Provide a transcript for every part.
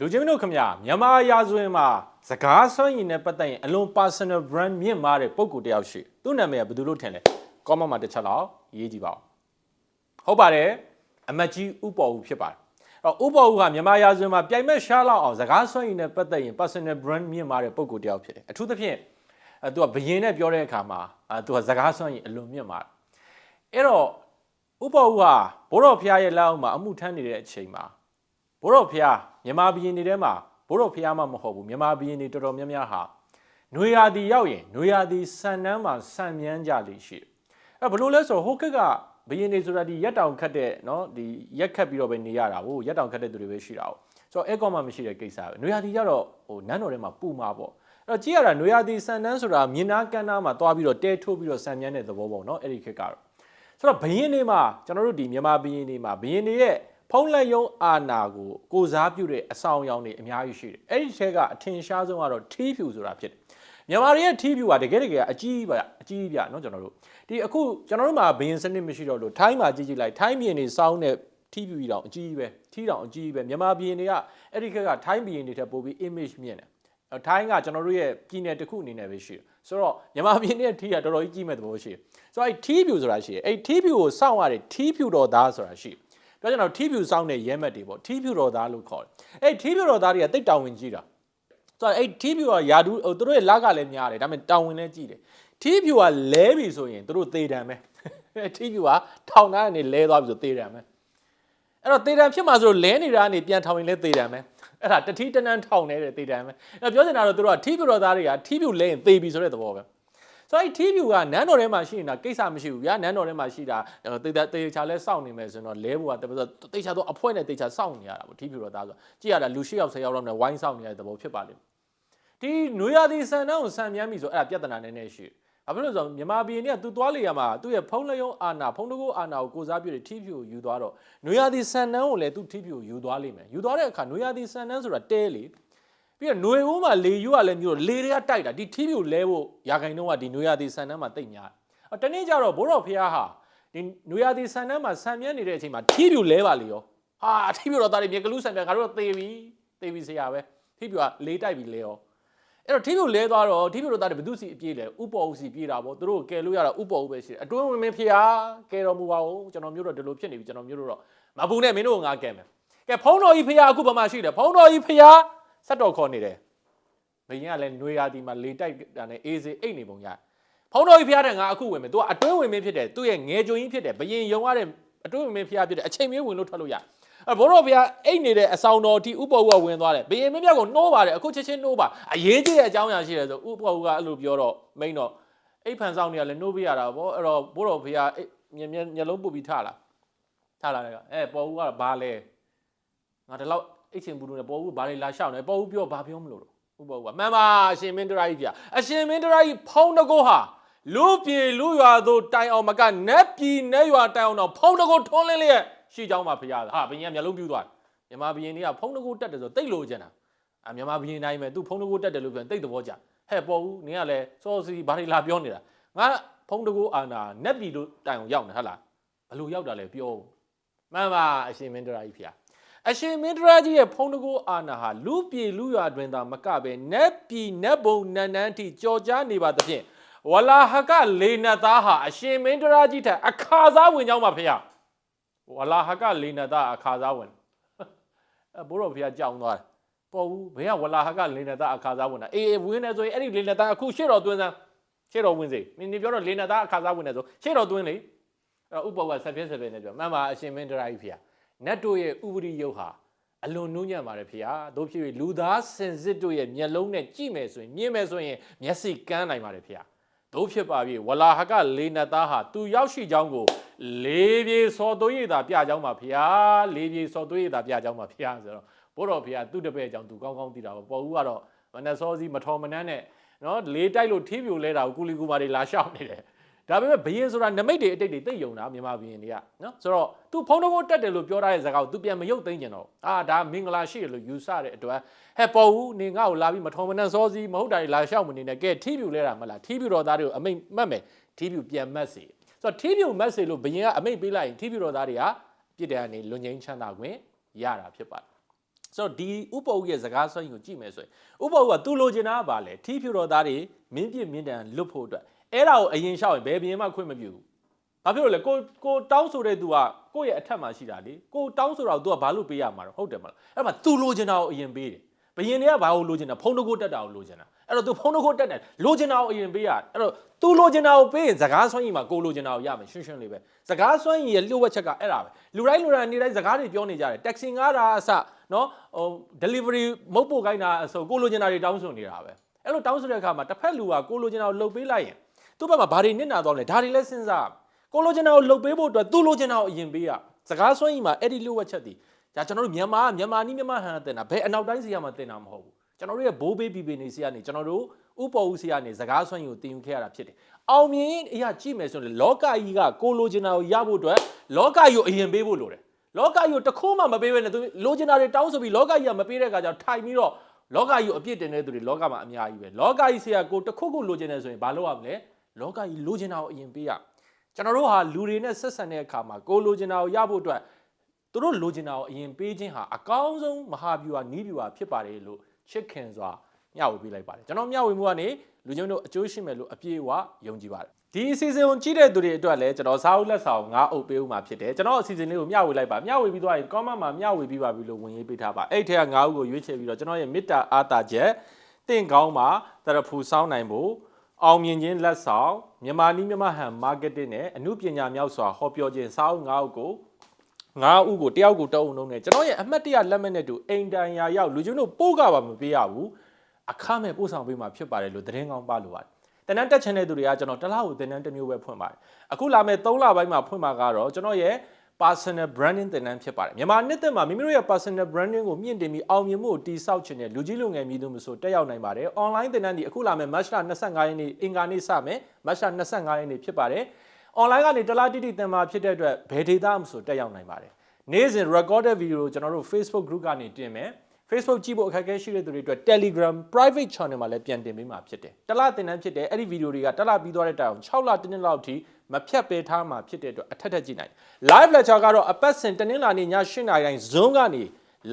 လူချင်းမတို့ခင်ဗျာမြန်မာရာဇဝင်မှာစကားဆွမ်းရည်နဲ့ပတ်သက်ရင်အလွန် personal brand မြင့်မားတဲ့ပုံကိုယ်တစ်ယောက်ရှိသူ့နာမည်ကဘယ်သူလို့ထင်လဲ comment မှာတစ်ချက်လောက်ရေးကြည့်ပါဦးဟုတ်ပါတယ်အမတ်ကြီးဥပေါ်ဦးဖြစ်ပါတယ်အဲ့တော့ဥပေါ်ဦးကမြန်မာရာဇဝင်မှာပြိုင်မဲ့ရှားလောက်အောင်စကားဆွမ်းရည်နဲ့ပတ်သက်ရင် personal brand မြင့်မားတဲ့ပုံကိုယ်တစ်ယောက်ဖြစ်တယ်အထူးသဖြင့်အဲသူကဘယင်းနဲ့ပြောတဲ့အခါမှာအဲသူကစကားဆွမ်းရည်အလွန်မြင့်မားတယ်အဲ့တော့ဥပေါ်ဦးဟာဘိုးတော်ဖျားရဲ့လက်အောက်မှာအမှုထမ်းနေတဲ့အချိန်မှာဘိုးတော်ဖျား မြန်မာပြည်နေထဲမှာဘိုးတော်ဖျားမှမဟုတ်ဘူးမြန်မာပြည်နေတော်တော်များများဟာနွေရာသီရောက်ရင်နွေရာသီဆန်နှမ်းမှာဆန်မြန်းကြလိမ့်ရှိတယ်အဲ့ဘယ်လိုလဲဆိုတော့ဟိုကက်ကဘယင်းနေဆိုတာဒီရက်တောင်ခတ်တဲ့เนาะဒီရက်ခတ်ပြီးတော့ပဲနေရတာဟုတ်ရက်တောင်ခတ်တဲ့သူတွေပဲရှိတာဟုတ်ဆိုတော့အဲကောမှမရှိတဲ့ကိစ္စပဲနွေရာသီကျတော့ဟိုနန်းတော်ထဲမှာပူမှာပေါ့အဲ့တော့ကြည့်ရတာနွေရာသီဆန်နှမ်းဆိုတာမြင်းနာကန်းနာမှာတွားပြီးတော့တဲထိုးပြီးတော့ဆန်မြန်းတဲ့သဘောပေါ့เนาะအဲ့ဒီခက်ကတော့ ဆိုတော့ဘယင်းနေမှာကျွန်တော်တို့ဒီမြန်မာဘယင်းနေမှာဘယင်းနေရဲ့ ဖုံးလက်ယုံအာနာကိုကိုစားပြုတဲ့အဆောင်အယောင်တွေအများကြီးရှိတယ်။အဲ့ဒီထဲကအထင်ရှားဆုံးကတော့ထီးဖြူဆိုတာဖြစ်တယ်။မြန်မာတွေရဲ့ထီးဖြူကတကယ်တကယ်အကြီးပါအကြီးပြเนาะကျွန်တော်တို့ဒီအခုကျွန်တော်တို့မှာဘယင်းစနစ်မရှိတော့လို့ထိုင်းမှာကြည့်ကြည့်လိုက်ထိုင်းဘယင်းနေစောင်းတဲ့ထီးဖြူကြီးတောင်အကြီးပဲထီးတောင်အကြီးပဲမြန်မာဘယင်းတွေကအဲ့ဒီခက်ကထိုင်းဘယင်းတွေထက်ပိုပြီး image မြင့်တယ်။အဲ့ထိုင်းကကျွန်တော်တို့ရဲ့ပြည်နယ်တစ်ခုအနေနဲ့ပဲရှိတယ်။ဆိုတော့မြန်မာပြည်နဲ့ထီးကတော်တော်ကြီးကြီးမဲ့သဘောရှိတယ်။ဆိုတော့အဲ့ထီးဖြူဆိုတာရှိတယ်။အဲ့ထီးဖြူကိုစောင့်ရတဲ့ထီးဖြူတော်သားဆိုတာရှိတယ်။ ပြောချင်တော့ထီးဖြူစောင့်တဲ့ရဲမက်တွေပေါ့ထီးဖြူတော်သားလို့ခေါ်တယ်။အဲ့ထီးဖြူတော်သားတွေကတိတ်တောင်ဝင်ကြီးတာ။ဆိုတော့အဲ့ထီးဖြူကယာဒူဟိုသူတို့ရဲ့လက်ကလည်းများတယ်ဒါပေမဲ့တောင်ဝင်လည်းကြီးတယ်။ထီးဖြူကလဲပြီဆိုရင်သူတို့သေတံပဲ။အဲ့ထီးဖြူကထောင်သားကနေလဲသွားပြီဆိုသေတံပဲ။အဲ့တော့သေတံဖြစ်မှာဆိုလို့လဲနေတာကနေပြန်ထောင်ရင်လည်းသေတံပဲ။အဲ့ဒါတတိတနန်းထောင်နေတဲ့သေတံပဲ။အဲ့တော့ပြောချင်တာတော့သူတို့ကထီးဖြူတော်သားတွေကထီးဖြူလဲရင်သေပြီဆိုတဲ့သဘောပဲ။ ဆိုတော့အဲ့ TV ကနန်းတော်ထဲမှာရှိနေတာကိစ္စမရှိဘူးဗျာနန်းတော်ထဲမှာရှိတာတေတေတေချာလဲစောင့်နေမယ်ဆိုတော့လဲဖို့ကတပည့်ဆိုတေချာတော့အဖွဲနဲ့တေချာစောင့်နေရတာပေါ့ TV တော့သားဆိုကြည့်ရတာလူ၈ယောက်၁၀ယောက်လောက်နဲ့ဝိုင်းစောင့်နေရတဲ့သဘောဖြစ်ပါလိမ့်မယ်ဒီနွေရာသီဆန်နှောင်းကိုဆန်မြန်းပြီဆိုအဲ့ဒါပြဿနာနည်းနည်းရှိတယ်ဘာဖြစ်လို့လဲဆိုတော့မြန်မာပြည်เนี่ยသူသွားလေရမှာသူ့ရဲ့ဖုံးလျုံအာနာဖုံးတကူအာနာကိုကိုစားပြုတဲ့ TV ကိုယူသွားတော့နွေရာသီဆန်နှောင်းကိုလည်းသူ TV ကိုယူသွားလိမ့်မယ်ယူသွားတဲ့အခါနွေရာသီဆန်နှောင်းဆိုတာတဲလေ ပြီးတော့ຫນွေဦးမှာလေယူကလည်းမျိုးလေတွေကတိုက်တာဒီ TV ကိုလဲဖို့ရာခိုင်နှုန်းကဒီຫນွေရာသီဆန်နှမ်းမှာတိတ်များတယ်အော်တနေ့ကျတော့ဘိုးတော်ဖះဟာဒီຫນွေရာသီဆန်နှမ်းမှာဆံမြန်းနေတဲ့အချိန်မှာ TV ကိုလဲပါလေရောဟာ TV တော့တားတယ်မြေကလူးဆံမြန်းငါတို့သေပြီသေပြီဆရာပဲ TV ကလေတိုက်ပြီလဲရောအဲ့တော့ TV ကိုလဲသွားတော့ TV တော့တားတယ်ဘယ်သူစီအပြေးလဲဥပေါ်ဦးစီပြေးတာပေါ့သူတို့ကယ်လို့ရတာဥပေါ်ဦးပဲရှိတယ်အတွင်းဝင်မင်းဖះကယ်တော်မူပါဦးကျွန်တော်မျိုးတော့ဒီလိုဖြစ်နေပြီကျွန်တော်မျိုးတော့မဘူးနဲ့မင်းတို့ကငါကယ်မယ်ကဲဖုံးတော်ကြီးဖះအခုဘာမှရှိတယ်ဖုံးတော်ကြီးဖះ ဆက်တော်ခေါ်နေတယ် ဘယင်းကလည်းຫນွေရာသီမှာလေတိုက်တာနဲ့အေးစေးအိတ်နေပုံရတယ်။ဖုံးတော်ကြီးဖျားတဲ့ငါအခုဝင်မယ်။ तू ကအတွင်းဝင်မင်းဖြစ်တယ်။သူ့ရဲ့ငယ်ကြုံကြီးဖြစ်တယ်။ဘယင်းယုံရတဲ့အတွင်းဝင်မင်းဖျားဖြစ်တယ်။အချိန်မင်းဝင်လို့ထွက်လို့ရ။အဲဘိုးတော်ဖျားအိတ်နေတဲ့အဆောင်တော်တီဥပ္ပဝကဝင်သွားတယ်။ဘယင်းမင်းပြောက်ကိုနှိုးပါတယ်အခုချက်ချင်းနှိုးပါ။အရေးကြီးတဲ့အကြောင်းအရာရှိတယ်ဆိုဥပ္ပဝကအဲ့လိုပြောတော့မိန်တော့အိတ်ဖန်ဆောင်နေရလဲနှိုးပြရတာပေါ့။အဲ့တော့ဘိုးတော်ဖျားအိတ်မျက်မျက်မျက်လုံးပုတ်ပြီးထလာ။ထလာတယ်ကအဲပေါ်ဦးကဘာလဲ။ငါဒီလောက် အိတ်ရှင်ဘူးတို့နဲ့ပေါ်ဘူးဘာလဲလာရှောင်းနေပေါ်ဘူးပြောဘာပြောမလို့တော့ဥပ္ပဝါမှန်ပါအရှင်မင်းတရာကြီးဗျာအရှင်မင်းတရာကြီးဖုံးတကောဟာလူပြေလူရွာတို့တိုင်အောင်မကနက်ပြည်နက်ရွာတိုင်အောင်တော့ဖုံးတကောထွန်းလင်းလျက်ရှိကြောင်းပါဖေရဟာဘင်းကမျက်လုံးပြူးသွားမြန်မာဘင်းတွေကဖုံးတကောတက်တယ်ဆိုတိတ်လို့ကျန်တာအမြန်မာဘင်းတိုင်းပဲသူဖုံးတကောတက်တယ်လို့ပြောတိတ်သဘောကျဟဲ့ပေါ်ဘူးနင်ကလည်းစောစီဘာတွေလာပြောနေတာငါဖုံးတကောအာနာနက်ပြည်တို့တိုင်အောင်ရောက်နေဟဟလားဘလို့ရောက်တာလဲပြောမှန်ပါအရှင်မင်းတရာကြီးဖေရ အရှင်မင်းတရာကြီးရဲ့ဖုံးတကိုးအာနာဟာလူပြေလူရွာတွင်သာမကပဲနက်ပြည်နက်ဘုံနန်းနန်းထိကြော်ကြားနေပါသဖြင့်ဝလာဟကလေနတ်သားဟာအရှင်မင်းတရာကြီးထက်အခါစားဝင်ကြောင်းပါဖေ။ဝလာဟကလေနတ်သားအခါစားဝင်အဲဘိုးတော်ဖေကြောင်းသွားတယ်။ပေါ်ဘူးဘယ်ကဝလာဟကလေနတ်သားအခါစားဝင်တာအေးအေးဝင်နေဆိုရင်အဲ့ဒီလေနတ်သားအခုရှေ့တော်သွင်းစမ်းရှေ့တော်ဝင်စေ။မင်းဒီပြောတော့လေနတ်သားအခါစားဝင်နေဆိုရှေ့တော်သွင်းလေ။အဲ့ဥပ္ပဝကဆက်ပြဲဆက်ပြဲနဲ့ပြောမှန်ပါအရှင်မင်းတရာကြီးဖေ။ နတ်တို့ရဲ့ဥပရိယုတ်ဟာအလွန်နှုံးညံ့ပါတယ်ဖေဟာတို့ဖြစ်၍လူသားစင်စစ်တို့ရဲ့မျက်လုံးနဲ့ကြည့်မယ်ဆိုရင်မြင်မယ်ဆိုရင်မျက်စိကန်းနိုင်ပါတယ်ဖေဟာတို့ဖြစ်ပါပြီဝလာဟကလေနတ်သားဟာသူရောက်ရှိကြောင်းကိုလေးပြေစော်သွေးရည်သာပြကြောင်းပါဖေဟာလေးပြေစော်သွေးရည်သာပြကြောင်းပါဖေဟာဆိုတော့ဘိုးတော်ဖေဟာသူ့တပည့်အကြောင်းသူကောင်းကောင်းသိတာပါပေါ်ဦးကတော့မနက်စောစီမထော်မနှမ်းနဲ့နော်လေးတိုက်လို့ထီးပြိုလဲတာကိုကုလီကူမာတွေလာရှောက်နေတယ် ဒါပေမဲ့ဘယင်ဆိုတာနမိတ်တွေအတိတ်တွေသိပ်ယုံတာမြန်မာဘယင်တွေကနော်ဆိုတော့ तू ဖုံးတကိုတက်တယ်လို့ပြောထားတဲ့ဇာတ်ကို तू ပြန်မရုပ်သိမ်းကျင်တော့အာဒါမင်္ဂလာရှိတယ်လို့ယူဆတဲ့အတွက်ဟဲ့ပေါ်ဦးနေငါ့ကိုလာပြီးမထုံမနှံစောစီမဟုတ်တာတွေလာရှောက်မနေနဲ့ကဲထီးပြူလဲတာမလားထီးပြူတော်သားတွေကိုအမိတ်မှတ်မယ်ထီးပြူပြန်မှတ်စေဆိုတော့ထီးပြူမှတ်စေလို့ဘယင်ကအမိတ်ပေးလိုက်ရင်ထီးပြူတော်သားတွေကပြစ်ဒဏ်ကနေလွန်ငင်းချမ်းသာခွင့်ရတာဖြစ်ပါတယ်ဆိုတော့ဒီဥပ္ပဝရဲ့စကားစွမ်းရည်ကိုကြည့်မယ်ဆိုရင်ဥပ္ပဝကသူလိုချင်တာကဘာလဲထီးဖြူတော်သားတွေမင်းပြစ်မင်းတန်လွတ်ဖို့အတွက် အဲ့ဒါကိုအရင်လျှောက်ရင်ဘယ်ဘင်းမှခွင့်မပြုဘူးဘာဖြစ်လို့လဲကိုကိုတောင်းဆိုတဲ့သူကကိုယ့်ရဲ့အထက်မှာရှိတာလေကိုတောင်းဆိုတာကို तू ကဘာလို့ပေးရမှာတော့ဟုတ်တယ်မလားအဲ့မှာ तू လိုချင်တာကိုအရင်ပေးတယ်ဘယင်တွေကဘာကိုလိုချင်တာဖုန်းတကိုတက်တာကိုလိုချင်တာအဲ့တော့ तू ဖုန်းတကိုတက်တယ်လိုချင်တာကိုအရင်ပေးရအဲ့တော့ तू လိုချင်တာကိုပေးရင်စကားစွမ်းရည်မှာကိုလိုချင်တာကိုရမယ်ရှင်းရှင်းလေးပဲစကားစွမ်းရည်ရဲ့လျှို့ဝှက်ချက်ကအဲ့ဒါပဲလူတိုင်းလူတိုင်းနေတိုင်းစကားတွေပြောနေကြတယ်တက္ကစီငားတာအစနော်ဟို delivery မုတ်ပို့ခိုင်းတာအဆိုကိုလိုချင်တာတွေတောင်းဆိုနေတာပဲအဲ့လိုတောင်းဆိုတဲ့အခါမှာတစ်ဖက်လူကကိုလိုချင်တာကိုလုပ်ပေးလိုက်ရင် သူ့ဘက်မှာဘာတွေနစ်နာတော့လဲဒါတွေလည်းစဉ်းစားကိုလိုချင်တာကိုလုပ်ပေးဖို့အတွက်သူလိုချင်တာကိုအရင်ပေးရစကားစွမ်းရည်မှာအဲ့ဒီလျှို့ဝှက်ချက်တွေဒါကျွန်တော်တို့မြန်မာကမြန်မာနီးမြန်မာဟန်တင်တာဘယ်အနောက်တိုင်းစီရမှာတင်တာမဟုတ်ဘူးကျွန်တော်တို့ရဲ့ဘိုးဘေးဘီဘေနေစီကနေကျွန်တော်တို့ဥပ္ပဝစီကနေစကားစွမ်းရည်ကိုတင်ယူခဲ့ရတာဖြစ်တယ်။အောင်မြင်အရာကြည့်မယ်ဆိုရင်လောကကြီးကကိုလိုချင်တာကိုရဖို့အတွက်လောကကြီးကိုအရင်ပေးဖို့လိုတယ်။လောကကြီးကိုတစ်ခုမှမပေးဘဲနဲ့သူလိုချင်တာတွေတောင်းဆိုပြီးလောကကြီးကမပေးတဲ့အခါကျတော့ထိုင်ပြီးတော့လောကကြီးကိုအပြစ်တင်တဲ့သူတွေလောကမှာအများကြီးပဲ။လောကကြီးဆရာကိုတစ်ခုခုလိုချင်တယ်ဆိုရင်ဘာလုပ်ရမလဲ။ လောကကြီးလိုချင်တာကိုအရင်ပေးရ။ကျွန်တော်တို့ဟာလူတွေနဲ့ဆက်ဆံတဲ့အခါမှာကိုလိုချင်တာကိုရဖို့အတွက်သူတို့လိုချင်တာကိုအရင်ပေးခြင်းဟာအကောင်းဆုံးမဟာဗျူဟာနီးဗျူဟာဖြစ်ပါတယ်လို့ချစ်ခင်စွာမျှဝေပေးလိုက်ပါတယ်ကျွန်တော်မျှဝေမှုကနေလူချင်းတို့အကျိုးရှိမယ်လို့အပြည့်အဝယုံကြည်ပါတယ်ဒီအစီအစဉ်ကိုကြည့်တဲ့သူတွေအတွက်လည်းကျွန်တော်စာအုပ်လက်ဆောင်၅အုပ်ပေးဦးမှာဖြစ်တယ်ကျွန်တော်အစီအစဉ်လေးကိုမျှဝေလိုက်ပါမျှဝေပြီးသွားရင် comment မှာမျှဝေပြီးပါပြီလို့ဝင်ရေးပေးထားပါအဲ့ထက်က၅ဦးကိုရွေးချယ်ပြီးတော့ကျွန်တော်ရဲ့မေတ္တာအားတာချက်တင့်ကောင်းမှာတရဖူစောင်းနိုင်ဖို့ အောင်မြင်ခြင်းလက်ဆောင်မြန်မာနီးမြန်မာဟန် marketing နဲ့အမှုပညာမြောက်စွာဟောပြောခြင်းစာအုပ်၅အုပ်ကိုငါးဦးကိုတယောက်ကိုတအုံလုံးနဲ့ကျွန်တော်ရဲ့အမှတ်တရလက်မှတ်နဲ့တူအိမ်တန်ရာရောက်လူချင်းတို့ပို့ကပါမပေးရဘူးအခမဲ့ပို့ဆောင်ပေးမှာဖြစ်ပါတယ်လို့သတင်းကောင်းပါလို့ပါတယ်တနန်းတက်ချင်တဲ့သူတွေကကျွန်တော်တစ်လားကိုတနန်းတစ်မျိုးပဲဖွင့်ပါတယ်အခုလာမယ့်3လပိုင်းမှာဖွင့်မှာကတော့ကျွန်တော်ရဲ့ personal branding တင်နန်းဖြစ်ပါတယ်မြန်မာနှစ်သက်မှာမိမိတို့ရဲ့ personal branding ကိုမြင့်တင်ပြီးအောင်မြင်မှုကိုတည်ဆောက်ခြင်းနဲ့လူကြီးလူငယ်မည်သူမဆိုတက်ရောက်နိုင်ပါတယ် online တင်နန်းဒီအခုလာမယ့် March 25ရက်နေ့အင်္ဂါနေ့စမယ် March 25ရက်နေ့ဖြစ်ပါတယ် online ကနေတလားတိတိတင်မှာဖြစ်တဲ့အတွက်ဘယ်ဒေတာမှမဆိုတက်ရောက်နိုင်ပါတယ်နေ့စဉ် recorded video ကိုကျွန်တော်တို့ Facebook group ကနေတင်မယ် Facebook ကြည့်ဖို့အခက်အခဲရှိတဲ့သူတွေအတွက် Telegram private channel မှာလည်းပြန်တင်ပေးမှာဖြစ်တယ်။တလတင်တန်းဖြစ်တယ်အဲ့ဒီဗီဒီယိုတွေကတလပြီးသွားတဲ့တိုင်အောင်6လတင်းတင်းလောက်ထိမဖြတ်ပေးထားမှာဖြစ်တဲ့အတွက်အထက်ထက်ကြည့်နိုင်တယ်။ live lecture ကတော့အပတ်စဉ်တနင်္လာနေ့ည8:00နာရီတိုင်း Zoom ကနေ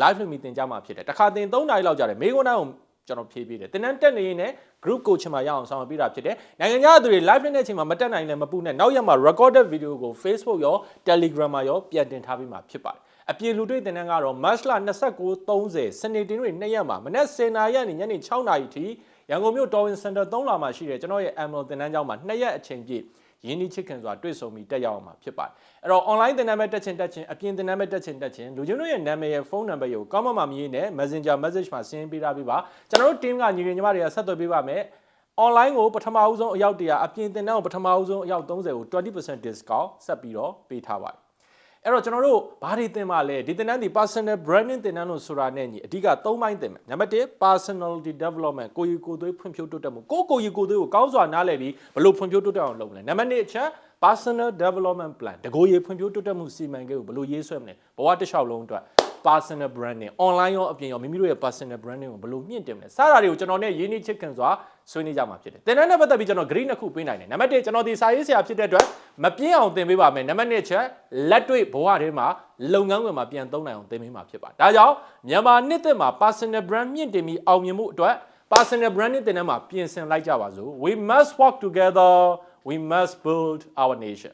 live လုပ်ပြီးတင်ကြမှာဖြစ်တယ်။တစ်ခါတင်3နာရီလောက်ကြာတယ်မေးခွန်းတိုင်းကိုကျွန်တော်ဖြေပေးတယ်။တင်တန်းတက်နေရင်လည်း group coach မှာရအောင်ဆောင်ပေးတာဖြစ်တယ်။နိုင်ငံခြားသူတွေ live နဲ့တဲ့အချိန်မှာမတက်နိုင်လည်းမပူနဲ့နောက်ရက်မှာ recorded video ကို Facebook ရော Telegram မှာရောပြန်တင်ထားပေးမှာဖြစ်ပါတယ်။ အပြေလူတွေ့တင်တန်းကတော့ March 29 30စနေတင်တွေ2ရက်မှာမနက်10:00နာရီကနေညနေ6:00နာရီထိရန်ကုန်မြို့ Torwin Center 3လာမှာရှိတယ်ကျွန်တော်ရဲ့ Amlo တင်တန်းကျောင်းမှာ2ရက်အချိန်ပြည့်ရင်းနှီးချစ်ခင်စွာတွေ့ဆုံပြီးတက်ရောက်အောင်မှာဖြစ်ပါတယ်အဲ့တော့ online သင်တန်းမဲ့တက်ချင်တက်ချင်အပြင်သင်တန်းမဲ့တက်ချင်တက်ချင်လူချင်းတို့ရဲ့နာမည်ရဲ့ဖုန်းနံပါတ်ကို comment မှာမြည်နဲ့ Messenger message မှာဆင်းပေးထားပေးပါကျွန်တော်တို့ team ကညီငယ်ညီမတွေကဆက်သွယ်ပေးပါမယ် online ကိုပထမဦးဆုံးအယောက်100အပြင်သင်တန်းကိုပထမဦးဆုံးအယောက်30ကို20% discount ဆက်ပြီးတော့ပေးထားပါတယ် အဲ့တော့ကျွန်တော်တို့ဘာတွေသင်ပါလဲဒီသင်တန်းဒီ personal branding သင်တန်းလို့ဆိုတာနဲ့ညီအဓိက၃ပိုင်းသင်မယ်နံပါတ်1 personality development ကိုယ်ရည်ကိုယ်သွေးဖွံ့ဖြိုးတိုးတက်မှုကိုယ်ကိုယ်ရည်ကိုယ်သွေးကိုကောင်းစွာနားလည်ပြီးဘလို့ဖွံ့ဖြိုးတိုးတက်အောင်လုပ်မလဲနံပါတ်2အချက် personal development plan တကိုယ်ရည်ဖွံ့ဖြိုးတိုးတက်မှုစီမံကိန်းကိုဘလို့ရေးဆွဲမလဲဘဝတစ်လျှောက်လုံးအတွက် personal branding online ရောအပြင်ရောမိမိတို့ရဲ့ personal branding ကိုဘယ်လိုမြင့်တင်မလဲစတာတွေကိုကျွန်တော်နဲ့ရင်းနှီးချစ်ခင်စွာဆွေးနွေးကြမှာဖြစ်တယ်သင်တန်းနဲ့ပတ်သက်ပြီးကျွန်တော် grade နှစ်ခုပေးနိုင်တယ်နံပါတ်1ကျွန်တော်ဒီစာရေးဆရာဖြစ်တဲ့အတွက်မပြင်းအောင်သင်ပေးပါမယ်နံပါတ်2ချက်လက်တွေ့ဘဝထဲမှာလုပ်ငန်းဝင်မှာပြန်သုံးနိုင်အောင်သင်ပေးမှာဖြစ်ပါတယ်ဒါကြောင့်မြန်မာနှစ်သက်မှာ personal brand မြင့်တင်ပြီးအောင်မြင်မှုအတွက် personal branding သင်တန်းမှာပြင်ဆင်လိုက်ကြပါစို့ we must work together we must build our nation